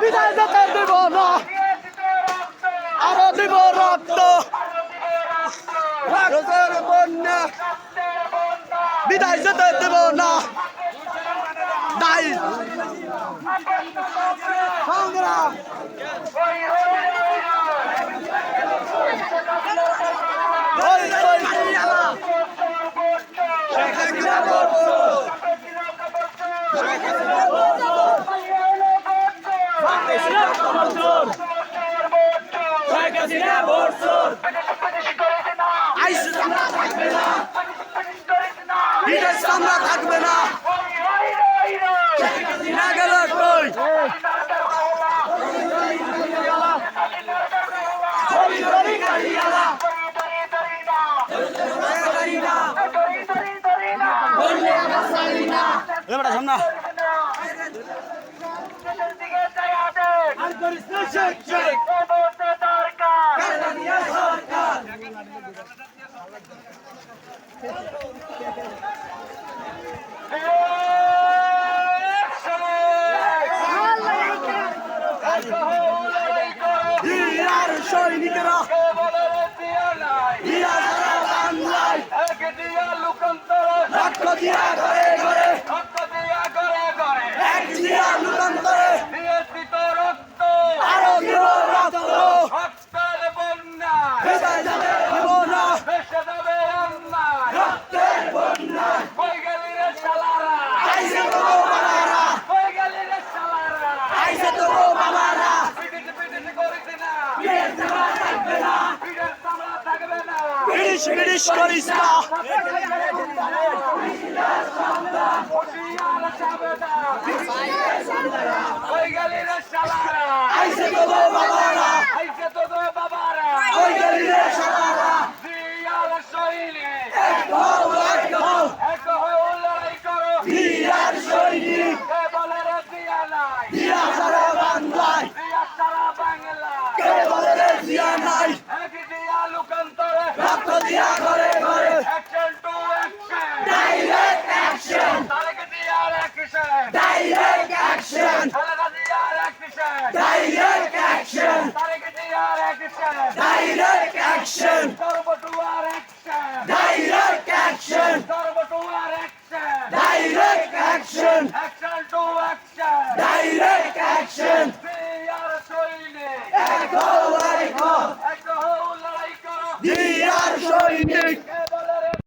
বিদায় যেতে দেব না আরও দিব রক্ত রক্তের বন্যা বিদায় যেতে দেব না সংগ্রাম হাসিনা বলছো শেখ হাসিনা বলছো শেখ হাসিনা আমরা থাকবে না। বিদেশ আমরা থাকবে না। হাসিনা গেল কই? এবারে সামনা শেখ শেখ। সৈনিকেরা হিরা সারা বাংলায় রক্ত দিয়া ঘরে ঘরে এক দিয়া লুকান্তরে আরও দিব রক্ত ভেজায় যাবে দেব না রক্তের বন্যা আইসে তো গো বাবারা আইসে তো গো বাবারা বিদেশ বিড়িশ বিড়িশ করিস না আইসে তো direct action direct action direct action direct action direct action direct action এক হও এক হও হিরার সৈনিক